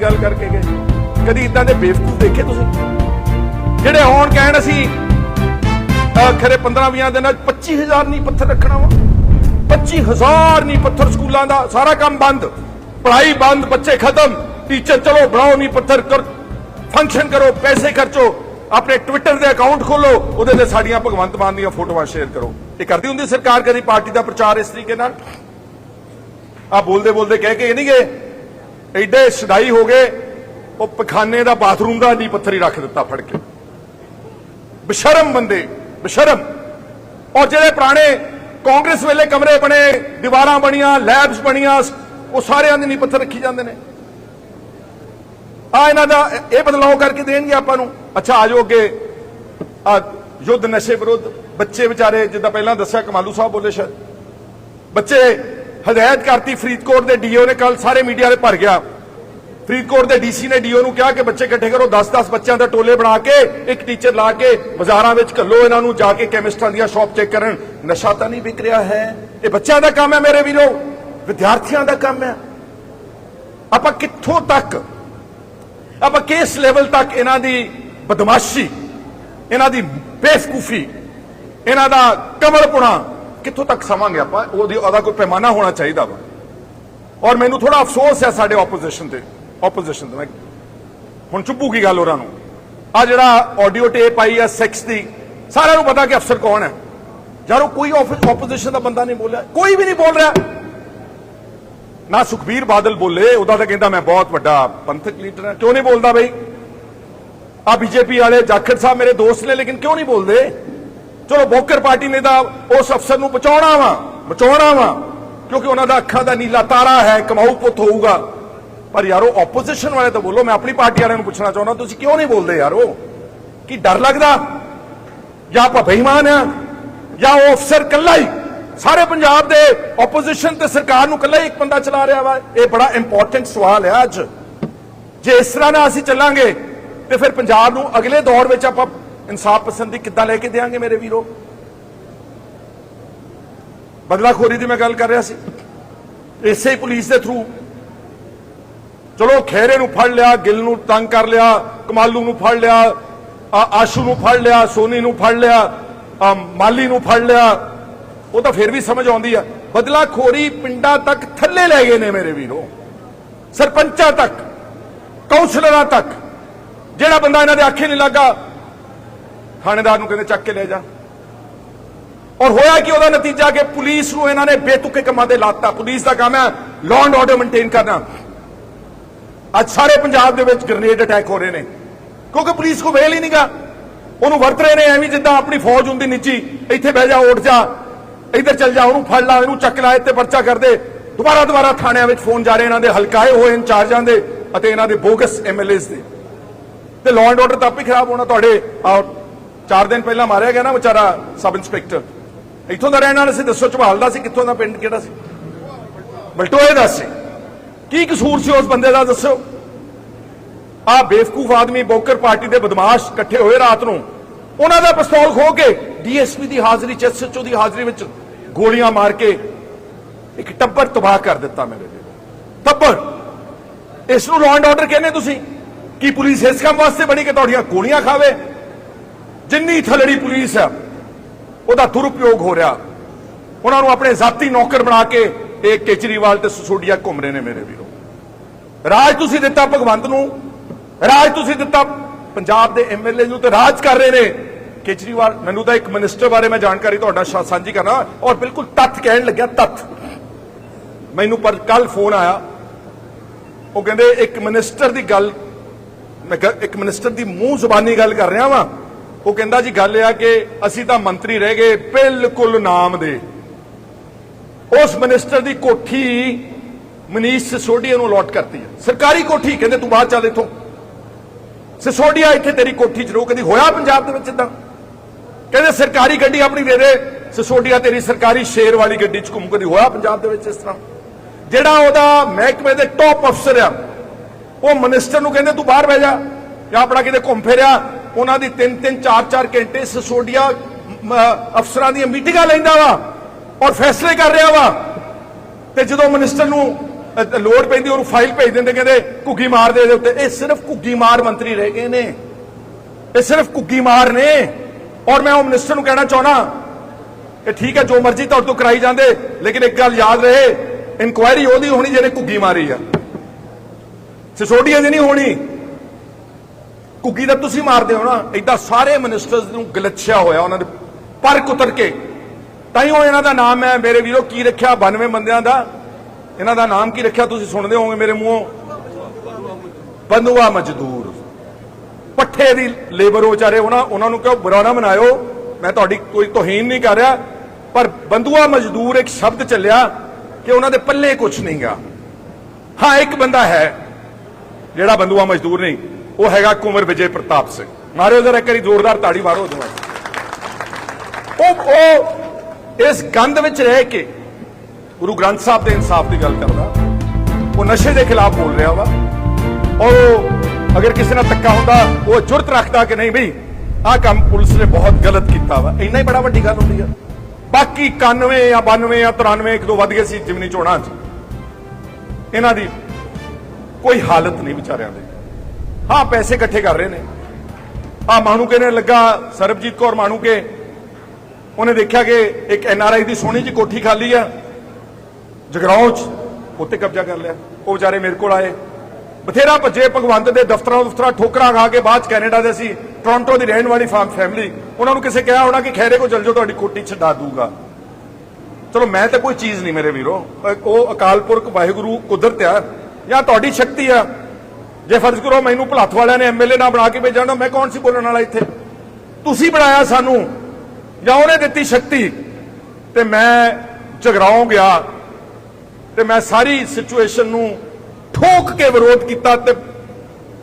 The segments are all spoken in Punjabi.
ਗੱਲ ਕਰਕੇ ਗਏ। ਕਦੀ ਇਦਾਂ ਦੇ ਬੇਵਕੂਫ ਦੇਖੇ ਤੁਸੀਂ? ਜਿਹੜੇ ਆਉਣ ਕਹਿਣ ਅਸੀਂ ਖਰੇ 15 20 ਦਿਨਾਂ 25000 ਨਹੀਂ ਪੱਥਰ ਰੱਖਣਾ ਵਾ। 25000 ਨਹੀਂ ਪੱਥਰ ਸਕੂਲਾਂ ਦਾ ਸਾਰਾ ਕੰਮ ਬੰਦ। ਪੜ੍ਹਾਈ ਬੰਦ, ਬੱਚੇ ਖਤਮ। ਟੀਚਰ ਚਲੋ, ਬਣਾਓ ਨਹੀਂ ਪੱਥਰ, ਕਰ ਫੰਕਸ਼ਨ ਕਰੋ, ਪੈਸੇ ਖਰਚੋ। ਆਪਣੇ ਟਵਿੱਟਰ ਦੇ ਅਕਾਊਂਟ ਖੋਲੋ, ਉਹਦੇ ਤੇ ਸਾਡੀਆਂ ਭਗਵੰਤ ਮਾਨ ਦੀਆਂ ਫੋਟੋਆਂ ਸ਼ੇਅਰ ਕਰੋ। ਇਹ ਕਰਦੀ ਹੁੰਦੀ ਸਰਕਾਰ ਕਦੀ ਪਾਰਟੀ ਦਾ ਪ੍ਰਚਾਰ ਇਸ ਤਰੀਕੇ ਨਾਲ? ਆ ਬੋਲਦੇ ਬੋਲਦੇ ਕਹਿ ਕੇ ਇਹ ਨਹੀਂ ਗਏ? ਐਡੇ ਸਦਾਈ ਹੋ ਗਏ, ਉਹ ਪਖਾਨੇ ਦਾ ਬਾਥਰੂਮ ਦਾ ਨਹੀਂ ਪੱਥਰ ਹੀ ਰੱਖ ਦਿੱਤਾ ਫੜ ਕੇ। ਬਸ਼ਰਮ ਬੰਦੇ, ਬਸ਼ਰਮ। ਔਰ ਜਿਹੜੇ ਪੁਰਾਣੇ ਕਾਂਗਰਸ ਵੇਲੇ ਕਮਰੇ ਬਣੇ, ਦੀਵਾਰਾਂ ਬਣੀਆਂ, ਲੈਬਸ ਬਣੀਆਂ, ਉਹ ਸਾਰਿਆਂ ਦੇ ਨਹੀਂ ਪੱਥਰ ਰੱਖੀ ਜਾਂਦੇ ਨੇ। ਆ ਇਹਨਾਂ ਦਾ ਇਹ ਬਦਲਾਅ ਕਰਕੇ ਦੇਣਗੇ ਆਪਾਂ ਨੂੰ। ਅੱਛਾ ਆਜੋ ਅੱਗੇ। ਆ ਯੁੱਧ ਨਸ਼ੇ ਵਿਰੁੱਧ। ਬੱਚੇ ਵਿਚਾਰੇ, ਜਿੱਦਾਂ ਪਹਿਲਾਂ ਦੱਸਿਆ ਕਮਾਲੂ ਸਾਹਿਬ ਬੋਲੇ ਸ਼ਾਇਦ। ਬੱਚੇ ਹਦਾਇਤ ਕਰਤੀ ਫਰੀਦਕੋਟ ਦੇ ਡੀਓ ਨੇ ਕੱਲ ਸਾਰੇ ਮੀਡੀਆ ਦੇ ਭਰ ਗਿਆ। ਫਰੀਦਕੋਟ ਦੇ ਡੀਸੀ ਨੇ ਡੀਓ ਨੂੰ ਕਿਹਾ ਕਿ ਬੱਚੇ ਇਕੱਠੇ ਕਰੋ 10-10 ਬੱਚਿਆਂ ਦੇ ਟੋਲੇ ਬਣਾ ਕੇ, ਇੱਕ ਟੀਚਰ ਲਾ ਕੇ ਬਾਜ਼ਾਰਾਂ ਵਿੱਚ ਘੱਲੋ, ਇਹਨਾਂ ਨੂੰ ਜਾ ਕੇ ਕੈਮਿਸਟਾਂ ਦੀਆਂ ਸ਼ਾਪ ਚੈੱਕ ਕਰਨ। ਨਸ਼ਾ ਤਾਂ ਨਹੀਂ ਵਿਕ ਰਿਹਾ ਹੈ। ਇਹ ਬੱਚਿਆਂ ਦਾ ਕੰਮ ਹੈ ਮੇਰੇ ਵੀਰੋ, ਵਿਦਿਆਰਥੀਆਂ ਦਾ ਕੰਮ ਹੈ। ਆਪਾਂ ਕਿੱਥੋਂ ਤੱਕ, ਆਪਾਂ ਕਿਸ ਲੈਵਲ ਤੱਕ ਇਹਨਾਂ ਦੀ ਬਦਮਾਸ਼ੀ, ਇਹਨਾਂ ਦੀ ਬੇਵਕੂਫੀ, ਇਹਨਾਂ ਦਾ ਕਮਲਪੁਣਾ ਕਿੱਥੋਂ ਤੱਕ ਸਮਾਂਗੇ ਆਪਾਂ? ਉਹਦੀ ਉਹਦਾ ਕੋਈ ਪੈਮਾਨਾ ਹੋਣਾ ਚਾਹੀਦਾ ਵਾ। ਔਰ ਮੈਨੂੰ ਥੋੜਾ ਅਫਸੋਸ ਹੈ ਸਾਡੇ ਆਪੋਜੀਸ਼ਨ ਤੇ। ਆਪੋਜੀਸ਼ਨ ਤੇ ਹੁਣ ਚੁੱਪੂ ਕੀ ਗੱਲ ਉਹਨਾਂ ਨੂੰ? ਆ ਜਿਹੜਾ ਆਡੀਓ ਟੇਪ ਆਈ ਹੈ ਸੈਕਸ ਦੀ, ਸਾਰਿਆਂ ਨੂੰ ਪਤਾ ਕਿ ਅਫਸਰ ਕੌਣ ਹੈ। ਯਾਰੋ ਕੋਈ ਆਪੋਜੀਸ਼ਨ ਦਾ ਬੰਦਾ ਨਹੀਂ ਬੋਲਿਆ। ਕੋਈ ਵੀ ਨਹੀਂ ਬੋਲ ਰਿਹਾ। ਨਾ ਸੁਖਬੀਰ ਬਾਦਲ ਬੋਲੇ, ਉਹਦਾ ਤਾਂ ਕਹਿੰਦਾ ਮੈਂ ਬਹੁਤ ਵੱਡਾ ਪੰਥਕ ਲੀਡਰ ਹਾਂ। ਕਿਉਂ ਨਹੀਂ ਬੋਲਦਾ ਬਈ? ਆ ਬੀਜੇਪੀ ਵਾਲੇ ਜਾਖੜ ਸਾਹਿਬ ਮੇਰੇ ਦੋਸਤ ਨੇ, ਲੇਕਿਨ ਕਿਉਂ ਨਹੀਂ ਬੋਲਦੇ? ਚਲੋ ਬੋਕਰ ਪਾਰਟੀ ਨੇ ਤਾਂ ਉਸ ਅਫਸਰ ਨੂੰ ਬਚਾਉਣਾ ਵਾ ਬਚਾਉਣਾ ਵਾ, ਕਿਉਂਕਿ ਉਹਨਾਂ ਦਾ ਅੱਖਾਂ ਦਾ ਨੀਲਾ ਤਾਰਾ ਹੈ, ਕਮਾਊ ਪੁੱਤ ਹੋਊਗਾ। ਪਰ ਯਾਰੋ ਆਪੋਜੀਸ਼ਨ ਵਾਲੇ ਤਾਂ ਬੋਲੋ, ਮੈਂ ਆਪਣੀ ਪਾਰਟੀ ਵਾਲਿਆਂ ਨੂੰ ਪੁੱਛਣਾ ਚਾਹੁੰਦਾ, ਤੁਸੀਂ ਕਿਉਂ ਨਹੀਂ ਬੋਲਦੇ ਯਾਰੋ? ਕੀ ਡਰ ਲੱਗਦਾ? ਜਾਂ ਆਪਾਂ ਬੇਈਮਾਨ ਆ? ਜਾਂ ਉਹ ਅਫਸਰ ਕੱਲਾ ਹੀ? ਸਾਰੇ ਪੰਜਾਬ ਦੇ ਆਪੋਜੀਸ਼ਨ ਤੇ ਸਰਕਾਰ ਨੂੰ ਕੱਲਾ ਹੀ ਇੱਕ ਬੰਦਾ ਚਲਾ ਰਿਹਾ ਵਾ? ਇਹ ਬੜਾ ਇੰਪੋਰਟੈਂਟ ਸਵਾਲ ਹੈ ਅੱਜ। ਜੇ ਇਸ ਤਰ੍ਹਾਂ ਨਾਲ ਅਸੀਂ ਚੱਲਾਂਗੇ, ਤੇ ਫਿਰ ਪੰਜਾਬ ਨੂੰ ਅਗਲੇ ਦੌਰ ਵਿੱਚ ਆਪਾਂ ਇਨਸਾਫ ਪਸੰਦੀ ਕਿੱਦਾਂ ਲੈ ਕੇ ਦੇਾਂਗੇ ਮੇਰੇ ਵੀਰੋ? ਬਦਲਾਖੋਰੀ ਦੀ ਮੈਂ ਗੱਲ ਕਰ ਰਿਹਾ ਸੀ। ਇਸੇ ਹੀ ਪੁਲਿਸ ਦੇ ਥਰੂ ਚਲੋ ਖੇਰੇ ਨੂੰ ਫੜ ਲਿਆ, ਗਿੱਲ ਨੂੰ ਤੰਗ ਕਰ ਲਿਆ, ਕਮਾਲੂ ਨੂੰ ਫੜ ਲਿਆ ਆਸ਼ੂ ਨੂੰ ਫੜ ਲਿਆ, ਸੋਨੀ ਨੂੰ ਫੜ ਲਿਆ, ਆ ਮਾਲੀ ਨੂੰ ਫੜ ਲਿਆ। ਉਹ ਤਾਂ ਫਿਰ ਵੀ ਸਮਝ ਆਉਂਦੀ ਆ। ਬਦਲਾਖੋਰੀ ਪਿੰਡਾਂ ਤੱਕ ਥੱਲੇ ਲੈ ਗਏ ਨੇ ਮੇਰੇ ਵੀਰੋ। ਸਰਪੰਚਾਂ ਤੱਕ, ਕੌਂਸਲਰਾਂ ਤੱਕ। ਜਿਹੜਾ ਬੰਦਾ ਇਹਨਾਂ ਦੇ ਆਖੇ ਨਹੀਂ ਲੱਗਾ ਥਾਣੇਦਾਰ ਨੂੰ ਕਹਿੰਦੇ ਚੱਕ ਕੇ ਲੈ ਜਾ। ਔਰ ਹੋਇਆ ਕਿ ਉਹਦਾ ਨਤੀਜਾ ਕਿ ਪੁਲਿਸ ਨੂੰ ਇਹਨਾਂ ਨੇ ਬੇਤੁਕੇ ਕੰਮਾਂ ਤੇ ਲਾਤਾ। ਪੁਲਿਸ ਦਾ ਕੰਮ ਹੈ ਲਾਅ ਐਂਡ ਆਰਡਰ ਮੇਨਟੇਨ ਕਰਨਾ। ਅੱਜ ਸਾਰੇ ਪੰਜਾਬ ਦੇ ਵਿੱਚ ਗ੍ਰਨੇਡ ਅਟੈਕ ਹੋ ਰਹੇ ਨੇ। ਕਿਉਂਕਿ ਪੁਲਿਸ ਕੋ ਵੇਲ ਹੀ ਨਹੀਂਗਾ ਉਹਨੂੰ ਵਰਤ ਰਹੇ ਨੇ ਐਵੇਂ ਜਿੱਦਾਂ ਆਪਣੀ ਫੌਜ ਹੁੰਦੀ ਨੀਚੀ ਇੱਥੇ ਬਹਿ ਜਾ, ਉੱਠ ਜਾ। ਇੱਧਰ ਚੱਲ ਜਾ, ਉਹਨੂੰ ਫੜ ਲਾ, ਇਹਨੂੰ ਚੱਕ ਲਾ, ਇੱਥੇ ਪਰਚਾ ਕਰਦੇ ਦੁਬਾਰਾ ਦੁਬਾਰਾ ਥਾਣਿਆਂ ਵਿੱਚ ਫੋਨ ਜਾ ਰਹੇ ਇਹਨਾਂ ਦੇ ਹਲਕਾਏ ਹੋਏ ਇੰਚਾਰਜਾਂ ਦੇ ਅਤੇ ਇਹਨਾਂ ਦੇ ਬੋਗਸ ਐਮਐਲਏਸ ਦੇ। ਤੇ ਲਾਅ ਐਂਡ ਆਰਡਰ ਤਾਂ ਆਪੇ ਖਰਾਬ ਹੋਣਾ ਤੁਹਾਡੇ ਆਹ ਚਾਰ ਦਿਨ ਪਹਿਲਾਂ ਮਾਰਿਆ ਗਿਆ ਨਾ ਵਿਚਾਰਾ ਸਬ ਇੰਸਪੈਕਟਰ। ਇੱਥੋਂ ਦਾ ਰਹਿਣ ਵਾਲਾ ਸੀ, ਦੱਸੋ ਝਬਾਲ ਦਾ ਸੀ, ਕਿੱਥੋਂ ਦਾ ਪਿੰਡ ਕਿਹੜਾ ਸੀ? ਬਲਟੋਏ ਦਾ ਸੀ। ਕੀ ਕਸੂਰ ਸੀ ਉਸ ਬੰਦੇ ਦਾ, ਦੱਸੋ? ਆ ਬੇਵਕੂਫ ਆਦਮੀ ਬੋਕਰ ਪਾਰਟੀ ਦੇ ਬਦਮਾਸ਼ ਇਕੱਠੇ ਹੋਏ ਰਾਤ ਨੂੰ। ਉਹਨਾਂ ਦਾ ਪਿਸਤੌਲ ਖੋ ਕੇ ਡੀਐਸਪੀ ਦੀ ਹਾਜ਼ਰੀ ਚ ਐਸਐਚਓ ਦੀ ਹਾਜ਼ਰੀ ਵਿੱਚ ਗੋਲੀਆਂ ਮਾਰ ਕੇ ਇੱਕ ਟੱਬਰ ਤਬਾਹ ਕਰ ਦਿੱਤਾ ਮੇਰੇ ਵੀਰੋ ਟੱਬਰ! ਇਸ ਨੂੰ ਲਾਅ ਐਂਡ ਆਰਡਰ ਕਹਿੰਦੇ ਤੁਸੀਂ? ਕੀ ਪੁਲਿਸ ਇਸ ਕੰਮ ਵਾਸਤੇ ਬਣੀ ਕਿ ਤੁਹਾਡੀਆਂ ਗੋਲੀਆਂ ਖਾਵੇ? ਜਿੰਨੀ ਥਲੜੀ ਪੁਲਿਸ ਹੈ, ਉਹਦਾ ਦੁਰਉਪਯੋਗ ਹੋ ਰਿਹਾ। ਉਹਨਾਂ ਨੂੰ ਆਪਣੇ ਜ਼ਾਤੀ ਨੌਕਰ ਬਣਾ ਕੇ ਇਹ ਕੇਜਰੀਵਾਲ ਤੇ ਸਸੋਡੀਆ ਘੁੰਮ ਰਹੇ ਨੇ ਮੇਰੇ ਵੀਰੋ। ਰਾਜ ਤੁਸੀਂ ਦਿੱਤਾ ਭਗਵੰਤ ਨੂੰ, ਰਾਜ ਤੁਸੀਂ ਦਿੱਤਾ ਪੰਜਾਬ ਦੇ ਐਮਐਲਏ ਨੂੰ ਤੇ ਰਾਜ ਕਰ ਰਹੇ ਨੇ। ਕੇਜਰੀਵਾਲ, ਮੈਨੂੰ ਤਾਂ ਇੱਕ ਮਿਨਿਸਟਰ ਬਾਰੇ ਮੈਂ ਜਾਣਕਾਰੀ ਤੁਹਾਡਾ ਸਾਂਝੀ ਕਰਨਾ ਔਰ ਬਿਲਕੁਲ ਤੱਥ ਕਹਿਣ ਲੱਗਿਆ, ਤੱਥ। ਮੈਨੂੰ ਪਰ ਕੱਲ ਫੋਨ ਆਇਆ। ਉਹ ਕਹਿੰਦੇ, ਇੱਕ ਮਿਨਿਸਟਰ ਦੀ ਗੱਲ, ਮੈਂ ਇੱਕ ਮਿਨਿਸਟਰ ਦੀ ਮੂੰਹ ਜ਼ੁਬਾਨੀ ਗੱਲ ਕਰ ਰਿਹਾ ਵਾਂ। ਉਹ ਕਹਿੰਦਾ ਜੀ, ਗੱਲ ਇਹ ਆ ਕਿ ਅਸੀਂ ਤਾਂ ਮੰਤਰੀ ਰਹਿ ਗਏ, ਬਿਲਕੁਲ ਨਾਮ ਦੇ। ਉਸ ਮਿਨਿਸਟਰ ਦੀ ਕੋਠੀ ਮਨੀਸ਼ ਸਿਸੋਡੀਆ ਨੂੰ ਅਲਾਟ ਕਰਤੀ ਹੈ ਸਰਕਾਰੀ ਕੋਠੀ, ਕਹਿੰਦੇ ਤੂੰ ਬਾਹਰ ਚੱਲ ਇੱਥੋਂ। ਸਿਸੋਡੀਆ ਇੱਥੇ ਤੇਰੀ ਕੋਠੀ ਚ ਰੋ ਕਦੀ ਹੋਇਆ ਪੰਜਾਬ ਦੇ ਵਿੱਚ ਇਦਾਂ ਕਹਿੰਦੇ ਸਰਕਾਰੀ ਗੱਡੀ ਆਪਣੀ ਦੇ ਦੇ। ਸਿਸੋਡੀਆ ਤੇਰੀ ਸਰਕਾਰੀ ਸ਼ੇਰ ਵਾਲੀ ਗੱਡੀ ਚ ਘੁੰਮ ਕਦੀ ਹੋਇਆ ਪੰਜਾਬ ਦੇ ਵਿੱਚ ਇਸ ਤਰ੍ਹਾਂ। ਜਿਹੜਾ ਉਹਦਾ ਮਹਿਕਮੇ ਦੇ ਟੌਪ ਅਫਸਰ ਆ, ਉਹ ਮਿਨਿਸਟਰ ਨੂੰ ਕਹਿੰਦੇ ਤੂੰ ਬਾਹਰ ਬਹਿ ਜਾ, ਜਾਂ ਆਪਣਾ ਕਿਤੇ ਘੁੰਮ ਫਿਰਿਆ ਉਹਨਾਂ ਦੀ 3-3 4-4 ਘੰਟੇ ਸਿਸੋਡੀਆ ਅਫਸਰਾਂ ਦੀਆਂ ਮੀਟਿੰਗਾਂ ਲੈਂਦਾ ਵਾ ਔਰ ਫੈਸਲੇ ਕਰ ਰਿਹਾ ਵਾ। ਤੇ ਜਦੋਂ ਮਿਨਿਸਟਰ ਨੂੰ ਲੋੜ ਪੈਂਦੀ ਉਹਨੂੰ ਫਾਈਲ ਭੇਜ ਦਿੰਦੇ, ਕਹਿੰਦੇ ਘੁੱਗੀ ਮਾਰ ਦੇ ਦੇ ਉੱਤੇ। ਇਹ ਸਿਰਫ ਘੁੱਗੀ ਮਾਰ ਮੰਤਰੀ ਰਹਿ ਗਏ ਨੇ। ਇਹ ਸਿਰਫ ਘੁੱਗੀ ਮਾਰ ਨੇ। ਔਰ ਮੈਂ ਉਹ ਮਿਨਿਸਟਰ ਨੂੰ ਕਹਿਣਾ ਚਾਹਣਾ ਇਹ ਠੀਕ ਹੈ, ਜੋ ਮਰਜ਼ੀ ਤੁਹਾਡੇ ਤੋਂ ਕਰਾਈ ਜਾਂਦੇ, ਲੇਕਿਨ ਇੱਕ ਗੱਲ ਯਾਦ ਰਹੇ, ਇਨਕੁਆਇਰੀ ਉਹਦੀ ਹੋਣੀ ਜਿਹਨੇ ਘੁੱਗੀ ਮਾਰੀ ਆ। ਸਿਸੋਡੀਆ ਦੀ ਨਹੀਂ ਹੋਣੀ। ਘੁੱਗੀ ਦਾ ਤੁਸੀਂ ਮਾਰਦੇ ਹੋ ਨਾ ਇਦਾਂ ਸਾਰੇ ਮਿਨਿਸਟਰਸ ਨੂੰ ਗਲੱਛਿਆ ਹੋਇਆ ਉਹਨਾਂ ਦੇ ਪਰ ਕੁਤਰ ਕੇ। ਤਾਂ ਹੀ ਉਹ ਇਹਨਾਂ ਦਾ ਨਾਮ ਹੈ, ਮੇਰੇ ਵੀਰੋ, ਕੀ ਰੱਖਿਆ? 92 ਬੰਦਿਆਂ ਦਾ। ਇਹਨਾਂ ਦਾ ਨਾਮ ਕੀ ਰੱਖਿਆ? ਤੁਸੀਂ ਸੁਣਦੇ ਹੋਵੋਗੇ ਮੇਰੇ ਮੂੰਹੋਂ। ਬੰਦੂਆ ਮਜ਼ਦੂਰ। ਪੱਠੇ ਦੀ ਲੇਬਰ ਉਹ ਵਿਚਾਰੇ, ਉਹਨਾਂ ਉਹਨਾਂ ਨੂੰ ਕਿਉਂ ਬੁਰਾ ਨਾ ਮਨਾਇਓ। ਮੈਂ ਤੁਹਾਡੀ ਕੋਈ ਤੋਹੀਨ ਨਹੀਂ ਕਰ ਰਿਹਾ। ਪਰ ਬੰਦੂਆ ਮਜ਼ਦੂਰ ਇੱਕ ਸ਼ਬਦ ਚੱਲਿਆ ਕਿ ਉਹਨਾਂ ਦੇ ਪੱਲੇ ਕੁਝ ਨਹੀਂਗਾ। ਹਾਂ, ਇੱਕ ਬੰਦਾ ਹੈ, ਜਿਹੜਾ ਬੰਦੂਆ ਮਜ਼ਦੂਰ ਨਹੀਂ ਉਹ ਹੈਗਾ ਕੁਮਰ ਵਿਜੇ ਪ੍ਰਤਾਪ ਸਿੰਘ। ਮਾਰਿਓ ਜ਼ਰਾ ਇੱਕ ਵਾਰੀ ਜ਼ੋਰਦਾਰ ਤਾੜੀ ਮਾਰੋ ਦੋਵਾਂ ਉਹ ਉਹ ਇਸ ਗੰਧ ਵਿੱਚ ਰਹਿ ਕੇ ਗੁਰੂ ਗ੍ਰੰਥ ਸਾਹਿਬ ਦੇ ਇਨਸਾਫ ਦੀ ਗੱਲ ਕਰਦਾ। ਉਹ ਨਸ਼ੇ ਦੇ ਖਿਲਾਫ ਬੋਲ ਰਿਹਾ ਵਾ। ਔਰ ਉਹ ਅਗਰ ਕਿਸੇ ਨਾਲ ਧੱਕਾ ਹੁੰਦਾ, ਉਹ ਜੁਰਤ ਰੱਖਦਾ ਕਿ ਨਹੀਂ ਬਈ, ਆਹ ਕੰਮ ਪੁਲਿਸ ਨੇ ਬਹੁਤ ਗਲਤ ਕੀਤਾ ਵਾ। ਇੰਨਾ ਹੀ ਬੜਾ ਵੱਡੀ ਗੱਲ ਹੁੰਦੀ ਆ। ਬਾਕੀ 91 ਜਾਂ 92 ਜਾਂ 93 ਇੱਕ ਦੋ ਵੱਧ ਗਏ ਸੀ ਜਿਮਨੀ ਚੋਣਾਂ 'ਚ। ਇਹਨਾਂ ਦੀ ਕੋਈ ਹਾਲਤ ਨਹੀਂ ਵਿਚਾਰਿਆਂ ਦੀ। ਹਾਂ, ਪੈਸੇ ਇਕੱਠੇ ਕਰ ਰਹੇ ਨੇ। ਆ ਮਾਣੂਕੇ ਨੇ ਲੱਗਾ ਸਰਬਜੀਤ ਕੌਰ ਮਾਣੂਕੇ ਉਹਨੇ ਦੇਖਿਆ ਕਿ ਇੱਕ ਐਨਆਰਆਈ ਦੀ ਸੋਹਣੀ ਜੀ ਕੋਠੀ ਖਾਲੀ ਆ। ਜਗਰਾਉਂ ਚ ਉੱਤੇ ਕਬਜ਼ਾ ਕਰ ਲਿਆ। ਉਹ ਵਿਚਾਰੇ ਮੇਰੇ ਕੋਲ ਆਏ। ਬਥੇਰਾ ਭੱਜੇ ਭਗਵੰਤ ਦੇ ਦਫ਼ਤਰਾਂ ਦਫ਼ਤਰਾਂ ਠੋਕਰਾਂ ਖਾ ਕੇ ਬਾਅਦ ਚ ਕੈਨੇਡਾ ਦੇ ਸੀ। ਟੋਰਾਂਟੋ ਦੀ ਰਹਿਣ ਵਾਲੀ ਫਾਰਮ ਫੈਮਿਲੀ। ਉਹਨਾਂ ਨੂੰ ਕਿਸੇ ਕਿਹਾ ਹੋਣਾ ਕਿ ਖੈਰੇ ਕੋ ਚਲ ਜਾਓ, ਤੁਹਾਡੀ ਕੋਠੀ ਛਡਾ ਦੂਗਾ। ਚਲੋ, ਮੈਂ ਤਾਂ ਕੋਈ ਚੀਜ਼ ਨਹੀਂ ਮੇਰੇ ਵੀਰੋ। ਉਹ ਅਕਾਲ ਪੁਰਖ ਵਾਹਿਗੁਰੂ ਕੁਦਰਤ ਆ। ਜਾਂ ਤੁਹਾਡੀ ਸ਼ਕਤੀ ਆ। ਜੇ ਫਰਜ਼ ਕਰੋ ਮੈਨੂੰ ਭਲੱਥ ਵਾਲਿਆਂ ਨੇ ਐਮਐਲਏ ਨਾ ਬਣਾ ਕੇ ਭੇਜਣਾ ਮੈਂ ਕੌਣ ਸੀ ਬੋਲਣ ਵਾਲਾ ਇੱਥੇ? ਤੁਸੀਂ ਬਣਾਇਆ ਸਾਨੂੰ, ਜਾਂ ਉਹਨੇ ਦਿੱਤੀ ਸ਼ਕਤੀ, ਤੇ ਮੈਂ ਝਗੜਾਉਂ ਗਿਆ, ਤੇ ਮੈਂ ਸਾਰੀ ਸਿਚੁਏਸ਼ਨ ਨੂੰ ਠੋਕ ਕੇ ਵਿਰੋਧ ਕੀਤਾ ਤੇ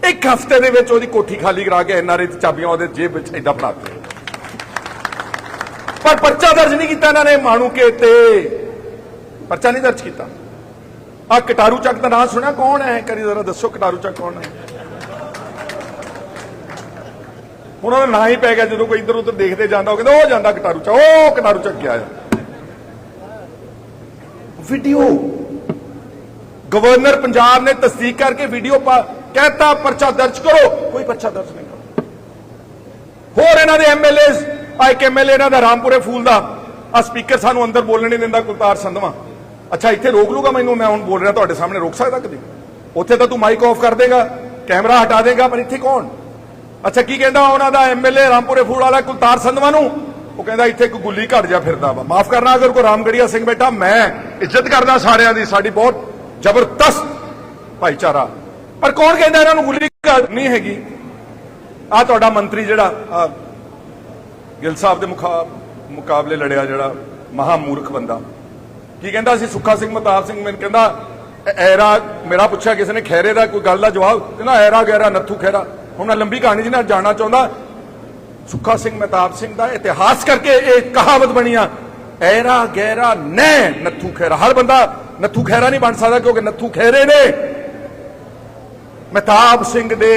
ਇੱਕ ਹਫ਼ਤੇ ਦੇ ਵਿੱਚ ਉਹਦੀ ਕੋਠੀ ਖਾਲੀ ਕਰਾ ਕੇ ਐਨਆਰਏ ਦੀ ਚਾਬੀਆਂ ਉਹਦੇ ਜੇਬ ਵਿੱਚ ਏਦਾਂ ਬਣਾ ਦਿੱਤੀਆਂ। ਪਰ ਪਰਚਾ ਦਰਜ ਨਹੀਂ ਕੀਤਾ ਇਹਨਾਂ ਨੇ, ਮਾਣੂ ਕੇ ਤੇ ਪਰਚਾ ਨਹੀਂ ਦਰਜ ਕੀਤਾ। ਆ ਕਟਾਰੂ ਚੱਕ ਦਾ ਨਾਮ ਸੁਣਿਆ? ਕੌਣ ਹੈ ਕਰੀ ਜ਼ਰਾ ਦੱਸੋ ਕਟਾਰੂ ਚੱਕ ਕੌਣ ਹੈ ਉਹਨਾਂ ਦਾ ਨਾਂ ਹੀ ਪੈ ਗਿਆ ਜਦੋਂ ਕੋਈ ਇੱਧਰ ਉੱਧਰ ਦੇਖਦੇ ਜਾਂਦਾ ਉਹ ਕਹਿੰਦਾ ਉਹ ਜਾਂਦਾ ਕਟਾਰੂ ਚੱਕ ਉਹ ਕਟਾਰੂ ਚੱਕ ਗਿਆ ਆ ਵੀਡੀਓ। ਗਵਰਨਰ ਪੰਜਾਬ ਨੇ ਤਸਦੀਕ ਕਰਕੇ ਵੀਡੀਓ ਪਾ ਕਹਿਤਾ ਪਰਚਾ ਦਰਜ ਕਰੋ। ਕੋਈ ਪਰਚਾ ਦਰਜ ਨਹੀਂ ਕਰੋ। ਹੋਰ ਇਹਨਾਂ ਦੇ ਐਮਐਲਏਸ ਆ ਇੱਕ ਐਮਐਲਏ ਇਹਨਾਂ ਦਾ ਰਾਮਪੁਰੇ ਫੂਲ ਦਾ। ਆ ਸਪੀਕਰ ਸਾਨੂੰ ਅੰਦਰ ਬੋਲਣ ਨਹੀਂ ਦਿੰਦਾ ਕੁਲਤਾਰ ਸੰਧਵਾ। ਅੱਛਾ, ਇੱਥੇ ਰੋਕ ਲੂਗਾ ਮੈਨੂੰ? ਮੈਂ ਹੁਣ ਬੋਲ ਰਿਹਾ ਤੁਹਾਡੇ ਸਾਹਮਣੇ, ਰੋਕ ਸਕਦਾ ਕਦੇ? ਉੱਥੇ ਤਾਂ ਤੂੰ ਮਾਈਕ ਆਫ ਕਰ ਦੇਗਾ, ਕੈਮਰਾ ਹਟਾ ਦੇਗਾ, ਪਰ ਇੱਥੇ ਕੌਣ? ਅੱਛਾ, ਕੀ ਕਹਿੰਦਾ ਉਹਨਾਂ ਦਾ ਐਮਐਲਏ ਰਾਮਪੁਰੇ ਫੂਲ ਵਾਲਾ ਕੁਲਤਾਰ ਸੰਧਵਾ ਨੂੰ? ਉਹ ਕਹਿੰਦਾ ਇੱਥੇ ਇੱਕ ਗੁੱਲੀ ਘੜ ਜਾ ਫਿਰਦਾ ਵਾ। ਮਾਫ ਕਰਨਾ ਅਗਰ ਕੋਈ ਰਾਮਗੜੀਆ ਸਿੰਘ ਬੈਠਾ, ਮੈਂ ਇੱਜ਼ਤ ਕਰਦਾ ਸਾਰਿਆਂ ਦੀ, ਸਾਡੀ ਬਹੁਤ ਜ਼ਬਰਦਸਤ ਭਾਈਚਾਰਾ। ਪਰ ਕੌਣ ਕਹਿੰਦਾ ਇਹਨਾਂ ਨੂੰ ਗੁੱਲੀ ਘੜ? ਨਹੀਂ ਹੈਗੀ। ਆ ਤੁਹਾਡਾ ਮੰਤਰੀ ਜਿਹੜਾ ਆਹ ਗਿੱਲ ਸਾਹਿਬ ਦੇ ਮੁਕਾਬਲੇ ਲੜਿਆ ਜਿਹੜਾ ਮਹਾ ਮੂਰਖ ਬੰਦਾ। ਕੀ ਕਹਿੰਦਾ ਸੀ? ਸੁੱਖਾ ਸਿੰਘ ਮਤਾਬ ਸਿੰਘ ਮੈਨੂੰ ਕਹਿੰਦਾ ਐਰਾ, ਮੇਰਾ ਪੁੱਛਿਆ ਕਿਸੇ ਨੇ ਖੈਰੇ ਦਾ ਕੋਈ ਗੱਲ ਦਾ ਜਵਾਬ? ਕਹਿੰਦਾ, ਐਰਾ ਗੈਰਾ ਨੱਥੂ ਖੈਰਾ ਹੁਣ ਮੈਂ ਲੰਬੀ ਕਹਾਣੀ ਜਿਹਨਾਂ ਜਾਣਾ ਚਾਹੁੰਦਾ, ਸੁੱਖਾ ਸਿੰਘ ਮਤਾਬ ਸਿੰਘ ਦਾ ਇਤਿਹਾਸ ਕਰਕੇ ਇਹ ਕਹਾਵਤ ਬਣੀ ਆ, ਐਰਾ ਗੈਰਾ ਨੈ ਨੱਥੂ ਖੈਰਾ ਹਰ ਬੰਦਾ ਨੱਥੂ ਖੈਰਾ ਨਹੀਂ ਬਣ ਸਕਦਾ ਕਿਉਂਕਿ ਨੱਥੂ ਖੈਰੇ ਨੇ। ਮਹਿਤਾਬ ਸਿੰਘ ਦੇ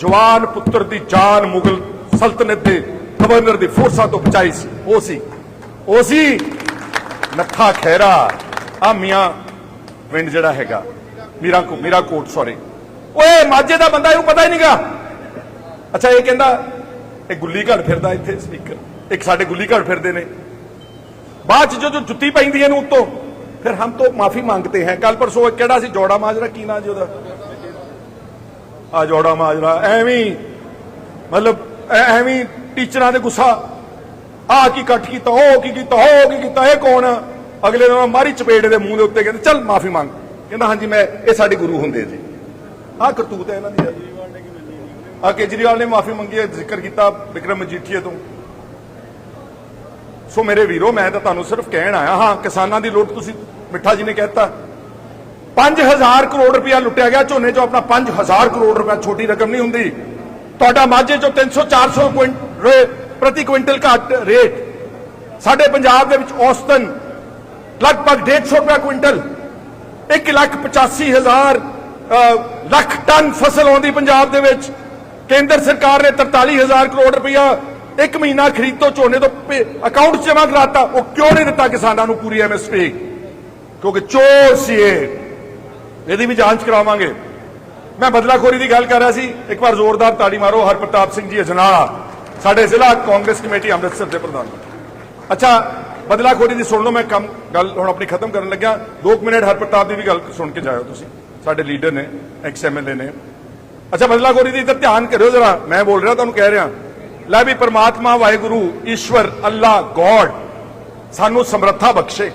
ਜਵਾਨ ਪੁੱਤਰ ਦੀ ਜਾਨ ਮੁਗਲ ਸਲਤਨਤ ਦੇ ਗਵਰਨਰ ਦੀ ਫੋਰਸਾਂ ਤੋਂ ਬਚਾਈ ਸੀ। ਉਹ ਸੀ ਉਹ ਸੀ ਨੱਥਾ ਖੈਰਾ ਆ ਮੀਆਂ ਪਿੰਡ ਜਿਹੜਾ ਹੈਗਾ, ਮੀਰਾ ਕੋ ਮੀਰਾ ਕੋਟ ਸੌਰੀ ਓਏ, ਮਾਝੇ ਦਾ ਬੰਦਾ ਇਹਨੂੰ ਪਤਾ ਹੀ ਨਹੀਂਗਾ। ਅੱਛਾ, ਇਹ ਕਹਿੰਦਾ, ਇਹ ਗੁੱਲੀ ਘੜ ਫਿਰਦਾ ਇੱਥੇ ਸਪੀਕਰ ਇੱਕ ਸਾਡੇ ਗੁੱਲੀ ਘੜ ਫਿਰਦੇ ਨੇ। ਬਾਅਦ ਚ ਜਦੋਂ ਜੁੱਤੀ ਪੈਂਦੀ ਇਹਨੂੰ ਉੱਤੋਂ, ਫਿਰ ਹਮ ਤੋਂ ਮਾਫੀ ਮੰਗਤੇ ਹੈ। ਕੱਲ ਪਰਸੋਂ ਕਿਹੜਾ ਸੀ? ਜੋੜਾ ਮਾਜਰਾ, ਕੀ ਨਾਂ ਜੀ ਉਹਦਾ? ਆ ਜੋੜਾ ਮਾਜਰਾ, ਐਵੇਂ ਮਤਲਬ ਐਵੇਂ ਟੀਚਰਾਂ ਦੇ ਗੁੱਸਾ ਆ ਕੀ ਇਕੱਠ ਕੀਤਾ, ਉਹ ਕੀ ਕੀਤਾ, ਉਹ ਕੀ ਕੀਤਾ, ਇਹ ਕੌਣ ਅਗਲੇ ਦਿਨ ਮਾਰੀ ਚਪੇੜ ਦੇ ਮੂੰਹ ਦੇ ਉੱਤੇ ਕਹਿੰਦੇ, ਚੱਲ ਮਾਫੀ ਮੰਗ। ਕਹਿੰਦਾ, ਹਾਂਜੀ, ਮੈਂ, ਇਹ ਸਾਡੇ ਗੁਰੂ ਹੁੰਦੇ ਜੀ। ਆ ਕਰਤੂਤ ਹੈ ਇਹਨਾਂ ਦੀ। ਆ ਕੇਜਰੀਵਾਲ ਨੇ ਮਾਫੀ ਮੰਗੀ ਹੈ ਜ਼ਿਕਰ ਕੀਤਾ ਵਿਕਰਮ ਮਜੀਠੀਆ ਤੋਂ। ਸੋ ਮੇਰੇ ਵੀਰੋ, ਮੈਂ ਤਾਂ ਤੁਹਾਨੂੰ ਸਿਰਫ ਕਹਿਣ ਆਇਆ, ਹਾਂ, ਕਿਸਾਨਾਂ ਦੀ ਲੁੱਟ ਤੁਸੀਂ ਮਿੱਠਾ ਜੀ ਨੇ ਕਹਿਤਾ। 5000 ਕਰੋੜ ਰੁਪਇਆ ਲੁੱਟਿਆ ਗਿਆ, ਝੋਨੇ ਚੋਂ ਆਪਣਾ 5000 ਕਰੋੜ ਰੁਪਇਆ ਛੋਟੀ ਰਕਮ ਨਹੀਂ ਹੁੰਦੀ। ਤੁਹਾਡਾ ਮਾਝੇ ਚੋਂ 300 400 ਕੁਇੰਟ ਰੇ- ਪ੍ਰਤੀ ਕੁਇੰਟਲ ਘੱਟ ਰੇਟ। ਸਾਡੇ ਪੰਜਾਬ ਦੇ ਵਿੱਚ ਔਸਤਨ ਲਗਭਗ 150 ਰੁਪਇਆ ਕੁਇੰਟਲ। 1 ਲੱਖ 85 ਹਜ਼ਾਰ ਲੱਖ ਟਨ ਫਸਲ ਆਉਂਦੀ ਪੰਜਾਬ ਦੇ ਵਿੱਚ। ਕੇਂਦਰ ਸਰਕਾਰ ਨੇ 43 ਹਜ਼ਾਰ ਕਰੋੜ ਰੁਪਇਆ ਇੱਕ ਮਹੀਨਾ ਖਰੀਦ ਤੋਂ ਝੋਨੇ ਤੋਂ ਅਕਾਊਂਟ 'ਚ ਜਮ੍ਹਾਂ ਕਰਾਤਾ। ਉਹ ਕਿਉਂ ਨਹੀਂ ਦਿੱਤਾ ਕਿਸਾਨਾਂ ਨੂੰ ਪੂਰੀ ਐਮਐਸਪੀ ਕਿਉਂਕਿ ਚੋਰ ਸੀ ਇਹ। ਇਹਦੀ ਵੀ ਜਾਂਚ ਕਰਾਵਾਂਗੇ। ਮੈਂ ਬਦਲਾਖੋਰੀ ਦੀ ਗੱਲ ਕਰ ਰਿਹਾ ਸੀ। ਇੱਕ ਵਾਰ ਜ਼ੋਰਦਾਰ ਤਾੜੀ ਮਾਰੋ, ਹਰਪ੍ਰਤਾਪ ਸਿੰਘ ਜੀ, ਅਜਨਾਲਾ। ਸਾਡੇ ਜ਼ਿਲ੍ਹਾ ਕਾਂਗਰਸ ਕਮੇਟੀ ਅੰਮ੍ਰਿਤਸਰ ਦੇ ਪ੍ਰਧਾਨ ਅੱਛਾ ਬਦਲਾਖੋਰੀ ਦੀ ਸੁਣ ਲਓ, ਮੈਂ ਕੰਮ, ਗੱਲ ਹੁਣ ਆਪਣੀ ਖਤਮ ਕਰਨ ਲੱਗਿਆ। 2 ਮਿੰਟ ਹਰਪ੍ਰਤਾਪ ਦੀ ਵੀ ਗੱਲ ਸੁਣ ਕੇ ਜਾਇਓ ਤੁਸੀਂ। ਸਾਡੇ ਲੀਡਰ ਨੇ, ਐਕਸ ਐਮਐਲਏ ਨੇ। ਅੱਛਾ ਬਦਲਾਖੋਰੀ ਦੀ ਤਾਂ ਧਿਆਨ ਕਰਿਓ ਜਰਾ। ਮੈਂ ਬੋਲ ਰਿਹਾ, ਤੁਹਾਨੂੰ ਕਹਿ ਰਿਹਾ। ਲੈ ਵੀ ਪਰਮਾਤਮਾ, ਵਾਹਿਗੁਰੂ, ਈਸ਼ਵਰ ਅੱਲਾ ਗੋਡ, ਸਾਨੂੰ ਸਮਰੱਥਾ ਬਖਸ਼ੇ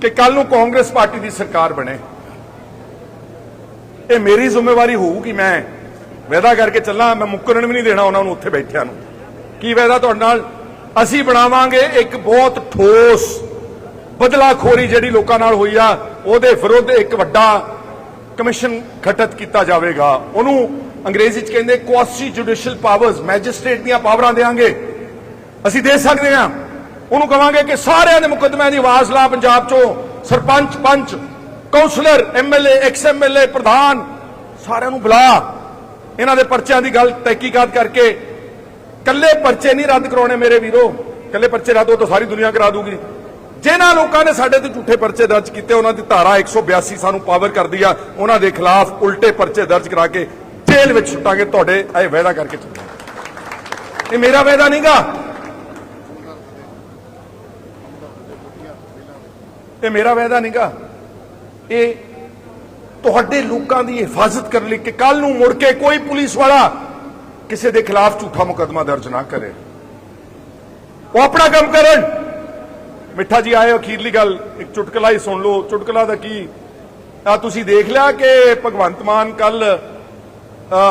ਕਿ ਕੱਲ ਨੂੰ ਕਾਂਗਰਸ ਪਾਰਟੀ ਦੀ ਸਰਕਾਰ ਬਣੇ। ਇਹ ਮੇਰੀ ਜ਼ਿੰਮੇਵਾਰੀ ਹੋਊ ਕਿ ਮੈਂ। ਵਾਅਦਾ ਕਰਕੇ ਚੱਲਾਂ, ਮੈਂ ਮੁੱਕਰਨ ਵੀ ਨਹੀਂ ਦੇਣਾ ਉਹਨਾਂ ਨੂੰ ਉੱਥੇ ਬੈਠਿਆਂ ਨੂੰ। ਕੀ ਵਾਅਦਾ ਤੁਹਾਡੇ ਨਾਲ? ਅਸੀਂ ਬਣਾਵਾਂਗੇ ਇੱਕ ਬਹੁਤ ਠੋਸ, ਬਦਲਾਖੋਰੀ ਜਿਹੜੀ ਲੋਕਾਂ ਨਾਲ ਹੋਈ ਆ, ਉਹਦੇ ਵਿਰੁੱਧ ਇੱਕ ਵੱਡਾ ਕਮਿਸ਼ਨ ਗਠਿਤ ਕੀਤਾ ਜਾਵੇਗਾ। ਉਹਨੂੰ ਅੰਗਰੇਜ਼ੀ ਚ ਕਹਿੰਦੇ ਕੁਆਸੀ ਜੁਡੀਸ਼ੀਅਲ ਪਾਵਰਸ ਮੈਜਿਸਟ੍ਰੇਟ ਦੀਆਂ ਪਾਵਰਾਂ ਦੇਾਂਗੇ ਅਸੀਂ ਦੇ ਸਕਦੇ ਹਾਂ। ਉਹਨੂੰ ਕਵਾਂਗੇ ਕਿ ਸਾਰਿਆਂ ਦੇ ਮੁਕੱਦਮਿਆਂ ਦੀ ਆਵਾਜ਼ ਲਾ ਪੰਜਾਬ ਚੋਂ। Sarpanch, panch councillor MLA ex MLA ਪ੍ਰਧਾਨ, ਸਾਰਿਆਂ ਨੂੰ ਬੁਲਾ। ਇਹਨਾਂ ਦੇ ਪਰਚਿਆਂ ਦੀ ਗੱਲ ਤਹਿਕੀਕਾਤ ਕਰਕੇ ਕੱਲੇ ਪਰਚੇ ਨਹੀਂ ਰੱਦ ਕਰਾਉਣੇ ਮੇਰੇ ਵੀਰੋ। ਕੱਲੇ ਪਰਚੇ ਰੱਦ ਹੋ ਤਾਂ ਸਾਰੀ ਦੁਨੀਆ ਕਰਾ ਦੂਗੀ। ਜਿਨ੍ਹਾਂ ਲੋਕਾਂ ਨੇ ਸਾਡੇ ਤੇ ਝੂਠੇ ਪਰਚੇ ਦਰਜ ਕੀਤੇ, ਉਹਨਾਂ ਦੀ ਧਾਰਾ 182 ਸਾਨੂੰ ਪਾਵਰ ਕਰਦੀ ਆ। ਉਹਨਾਂ ਦੇ ਖਿਲਾਫ ਉਲਟੇ ਪਰਚੇ ਦਰਜ ਕਰਾ ਕੇ ਜੇਲ੍ਹ ਵਿੱਚ ਸੁੱਟਾਂਗੇ। ਤੁਹਾਡੇ ਇਹ ਵਾਅਦਾ ਕਰਕੇ ਇਹ ਮੇਰਾ ਵਾਅਦਾ ਨਹੀਂਗਾ ਇਹ ਮੇਰਾ ਵਾਅਦਾ ਨਹੀਂਗਾ ਇਹ ਤੁਹਾਡੇ ਲੋਕਾਂ ਦੀ ਹਿਫਾਜ਼ਤ ਕਰਨ ਲਈ ਕਿ ਕੱਲ ਨੂੰ ਮੁੜ ਕੇ ਕੋਈ ਪੁਲਿਸ ਵਾਲਾ ਕਿਸੇ ਦੇ ਖਿਲਾਫ ਝੂਠਾ ਮੁਕੱਦਮਾ ਦਰਜ ਨਾ ਕਰੇ। ਉਹ ਆਪਣਾ ਕੰਮ ਕਰਨ। ਮਿੱਠਾ ਜੀ, ਆਏ ਅਖੀਰਲੀ ਗੱਲ। ਇੱਕ ਚੁਟਕਲਾ ਹੀ ਸੁਣ ਲਓ। ਚੁਟਕਲਾ ਦਾ ਕੀ? ਆ ਤੁਸੀਂ ਦੇਖ ਲਿਆ ਕਿ ਭਗਵੰਤ ਮਾਨ ਕੱਲ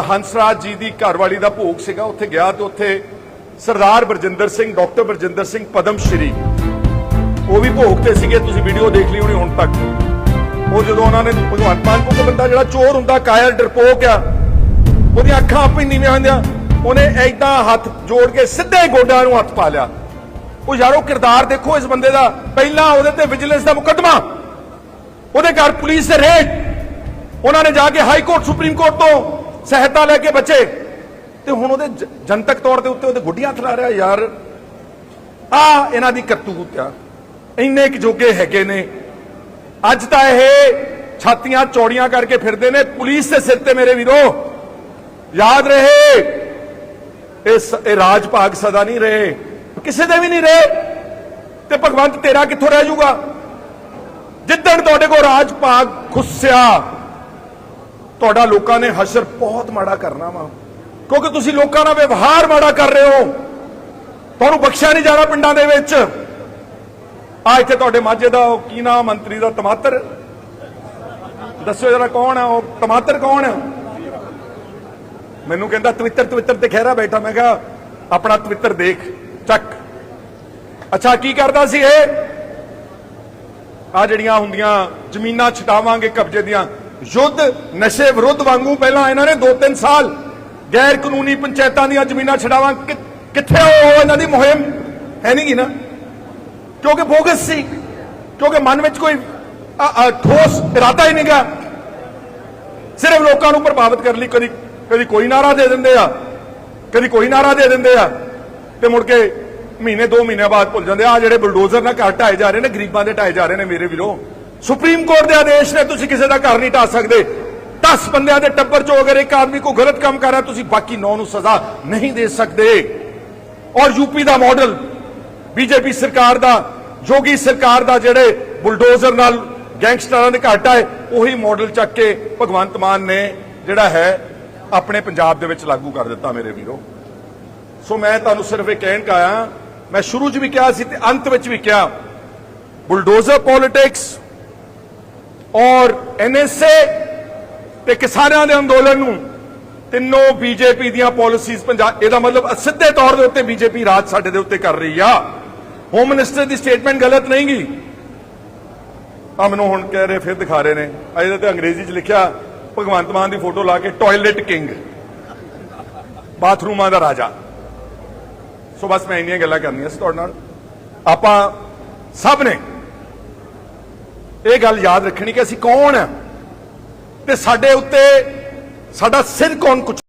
ਹੰਸਰਾਜ ਜੀ ਦੀ ਘਰਵਾਲੀ ਦਾ ਭੋਗ ਸੀਗਾ। ਉੱਥੇ ਗਿਆ ਤੇ ਉੱਥੇ ਸਰਦਾਰ ਬਰਜਿੰਦਰ ਸਿੰਘ, ਡਾਕਟਰ ਬਰਜਿੰਦਰ ਸਿੰਘ ਪਦਮ ਸ਼੍ਰੀ ਉਹ ਵੀ ਭੋਗ ਤੇ ਸੀਗੇ। ਤੁਸੀਂ ਵੀਡੀਓ ਦੇਖ ਲਈ ਹੋਣੀ ਹੁਣ ਤੱਕ। ਉਹ ਜਦੋਂ ਉਹਨਾਂ ਨੇ ਭਗਵੰਤ ਮਾਨ ਕੋਲ ਬੰਦਾ ਜਿਹੜਾ ਚੋਰ ਹੁੰਦਾ ਕਾਇਰ ਡਰਪੋਕ ਆ ਉਹਦੀਆਂ ਅੱਖਾਂ ਆਪੇ ਨੀਵੀਆਂ ਹੁੰਦੀਆਂ। ਉਹਨੇ ਐਦਾਂ ਹੱਥ ਜੋੜ ਕੇ ਸਿੱਧੇ ਗੋਡਿਆਂ ਨੂੰ ਹੱਥ ਪਾ ਲਿਆ। ਉਹ ਯਾਰੋ ਕਿਰਦਾਰ ਦੇਖੋ ਇਸ ਬੰਦੇ ਦਾ। ਪਹਿਲਾਂ ਉਹਦੇ ਤੇ ਵਿਜੀਲੈਂਸ ਦਾ ਮੁਕੱਦਮਾ। ਉਹਦੇ ਘਰ ਪੁਲਿਸ ਦੇ ਰੇਡ। ਉਹਨਾਂ ਨੇ ਜਾ ਕੇ ਹਾਈ ਕੋਰਟ, ਸੁਪਰੀਮ ਕੋਰਟ ਤੋਂ ਸਹਾਇਤਾ ਲੈ ਕੇ ਬਚੇ। ਤੇ ਹੁਣ ਉਹਦੇ ਜਨਤਕ ਤੌਰ ਤੇ ਉੱਤੇ ਉਹਦੇ ਗੁੱਡੀਆਂ ਹੱਥ ਲਾ ਰਿਹਾ, ਯਾਰ। ਆ, ਇਹਨਾਂ ਦੀ ਕਰਤੂਤ ਆ। ਇੰਨੇ ਕੁ ਜੋਗੇ ਹੈਗੇ ਨੇ। ਅੱਜ ਤਾਂ ਇਹ ਛਾਤੀਆਂ ਚੌੜੀਆਂ ਕਰਕੇ ਫਿਰਦੇ ਨੇ। ਪੁਲਿਸ ਦੇ ਸਿਰ ਤੇ ਮੇਰੇ ਵੀਰੋ। ਯਾਦ ਰਹੇ। ਇਸ ਇਹ ਰਾਜ ਭਾਗ ਸਦਾ ਨਹੀਂ ਰਹੇ। ਕਿਸੇ ਦੇ ਵੀ ਨਹੀਂ ਰਹੇ। ਤੇ ਭਗਵੰਤ ਤੇਰਾ ਕਿੱਥੋਂ ਰਹਿ ਜਾਊਗਾ? ਜਿੱਦਣ ਤੁਹਾਡੇ ਕੋਲ ਰਾਜ ਭਾਗ ਖੁੱਸਿਆ, ਤੁਹਾਡਾ ਲੋਕਾਂ ਨੇ ਹਸ਼ਰ ਬਹੁਤ ਮਾੜਾ ਕਰਨਾ ਵਾ। ਕਿਉਂਕਿ ਤੁਸੀਂ ਲੋਕਾਂ ਨਾਲ ਵਿਵਹਾਰ ਮਾੜਾ ਕਰ ਰਹੇ ਹੋ। ਤੁਹਾਨੂੰ ਬਖਸ਼ਿਆ ਨਹੀਂ ਜਾਣਾ ਪਿੰਡਾਂ ਦੇ ਵਿੱਚ। ਆ ਇੱਥੇ ਤੁਹਾਡੇ ਮਾਝੇ ਦਾ ਉਹ ਕੀ ਨਾਮ, ਮੰਤਰੀ ਦਾ ਟਮਾਟਰ ਦੱਸੋ ਜਰਾ ਕੌਣ ਹੈ ਉਹ ਟਮਾਟਰ ਕੌਣ ਹੈ ਮੈਨੂੰ ਕਹਿੰਦਾ ਤਵਿੱਤਰ ਤਵਿੱਤਰ ਤੇ ਖਹਿਰਾ ਬੈਠਾ। ਮੈਂ ਕਿਹਾ, ਆਪਣਾ ਤਵਿੱਤਰ ਦੇਖ, ਚੱਕ। ਅੱਛਾ, ਕੀ ਕਰਦਾ ਸੀ ਇਹ? ਆ ਜਿਹੜੀਆਂ ਹੁੰਦੀਆਂ ਜ਼ਮੀਨਾਂ ਛਟਾਵਾਂਗੇ ਕਬਜ਼ੇ ਦੀਆਂ, ਯੁੱਧ ਨਸ਼ੇ ਵਿਰੁੱਧ ਵਾਂਗੂ ਪਹਿਲਾਂ ਇਹਨਾਂ ਨੇ 2-3 ਸਾਲ ਗੈਰ ਕਾਨੂੰਨੀ ਪੰਚਾਇਤਾਂ ਦੀਆਂ ਜ਼ਮੀਨਾਂ ਛਡਾਵਾਂ। ਕਿ- ਕਿੱਥੇ ਉਹ ਇਹਨਾਂ ਦੀ ਮੁਹਿੰਮ? ਹੈ ਨਹੀਂ ਗੀ ਨਾ? ਕਿਉਂਕਿ ਬੋਗਸ ਸੀ। ਕਿਉਂਕਿ ਮਨ ਵਿੱਚ ਕੋਈ ਠੋਸ ਇਰਾਦਾ ਹੀ ਨਹੀਂਗਾ ਸਿਰਫ ਲੋਕਾਂ ਨੂੰ ਪ੍ਰਭਾਵਿਤ ਕਰਨ ਲਈ ਕਦੀ ਕਦੀ ਕੋਈ ਨਾਰਾ ਦੇ ਦਿੰਦੇ ਆ, ਕਦੀ ਕੋਈ ਨਾਰਾ ਦੇ ਦਿੰਦੇ ਆ। ਤੇ ਮੁੜ ਕੇ ਮਹੀਨੇ, ਦੋ ਮਹੀਨੇ ਬਾਅਦ ਭੁੱਲ ਜਾਂਦੇ ਆ ਜਿਹੜੇ ਬੁਲਡੋਜ਼ਰ ਨਾਲ ਘਰ ਢਾਏ ਜਾ ਰਹੇ ਨੇ, ਗਰੀਬਾਂ ਦੇ ਢਾਏ ਜਾ ਰਹੇ ਨੇ ਮੇਰੇ ਵੀਰੋ। ਸੁਪਰੀਮ ਕੋਰਟ ਦੇ ਆਦੇਸ਼ ਨੇ ਤੁਸੀਂ ਕਿਸੇ ਦਾ ਘਰ ਨਹੀਂ ਢਾ ਸਕਦੇ। 10 ਬੰਦਿਆਂ ਦੇ ਟੱਬਰ ਚੋਂ ਅਗਰ ਇੱਕ ਆਦਮੀ ਕੋਈ ਗਲਤ ਕੰਮ ਕਰ ਰਿਹਾ, ਤੁਸੀਂ ਬਾਕੀ 9 ਨੂੰ ਸਜ਼ਾ ਨਹੀਂ ਦੇ ਸਕਦੇ। ਔਰ ਯੂਪੀ ਦਾ ਮਾਡਲ, ਬੀਜੇਪੀ ਸਰਕਾਰ ਦਾ, ਜੋਗੀ ਸਰਕਾਰ ਦਾ ਜਿਹੜੇ ਬੁਲਡੋਜ਼ਰ ਨਾਲ ਗੈਂਗਸਟਰਾਂ ਦੇ ਘਾਟਾ ਹੈ ਉਹੀ ਮਾਡਲ ਚੱਕ ਕੇ ਭਗਵੰਤ ਮਾਨ ਨੇ ਜਿਹੜਾ ਹੈ ਆਪਣੇ ਪੰਜਾਬ ਦੇ ਵਿੱਚ ਲਾਗੂ ਕਰ ਦਿੱਤਾ ਮੇਰੇ ਵੀਰੋ। ਸੋ ਮੈਂ ਤੁਹਾਨੂੰ ਸਿਰਫ ਇਹ ਕਹਿਣ ਕਾ ਆਇਆ ਮੈਂ ਸ਼ੁਰੂ 'ਚ ਵੀ ਕਿਹਾ ਸੀ ਤੇ ਅੰਤ ਵਿੱਚ ਵੀ ਕਿਹਾ, ਬੁਲਡੋਜ਼ਰ ਪੋਲਿਟਿਕਸ ਔਰ ਐਨਐਸਏ ਤੇ ਕਿਸਾਨਾਂ ਦੇ ਅੰਦੋਲਨ ਨੂੰ ਤਿੰਨੋਂ ਬੀਜੇਪੀ ਦੀਆਂ ਪਾਲਿਸੀਜ਼ ਪੰਜਾਬ ਇਹਦਾ ਮਤਲਬ ਸਿੱਧੇ ਤੌਰ ਦੇ ਉੱਤੇ ਬੀਜੇਪੀ ਰਾਜ ਸਾਡੇ ਦੇ ਉੱਤੇ ਕਰ ਰਹੀ ਆ। ਹੋਮ ਮਿਨਿਸਟਰ ਦੀ ਸਟੇਟਮੈਂਟ ਗਲਤ ਨਹੀਂ ਗੀ ਆ ਮੈਨੂੰ ਹੁਣ ਕਹਿ ਰਹੇ, ਫਿਰ ਦਿਖਾ ਰਹੇ ਨੇ। ਆ ਇਹਦੇ ਤੇ ਅੰਗਰੇਜ਼ੀ 'ਚ ਲਿਖਿਆ ਭਗਵੰਤ ਮਾਨ ਦੀ ਫੋਟੋ ਲਾ ਕੇ ਟਾਇਲਟ ਕਿੰਗ। ਬਾਥਰੂਮਾਂ ਦਾ ਰਾਜਾ। ਸੋ ਬਸ ਮੈਂ ਇੰਨੀਆਂ ਗੱਲਾਂ ਕਰਨੀਆਂ ਸੀ ਤੁਹਾਡੇ ਨਾਲ। ਆਪਾਂ ਸਭ ਨੇ ਇਹ ਗੱਲ ਯਾਦ ਰੱਖਣੀ ਕਿ ਅਸੀਂ ਕੌਣ ਆ? ਤੇ ਸਾਡੇ ਉੱਤੇ ਸਾਡਾ ਸਿਰ ਕੌਣ ਕੁਝ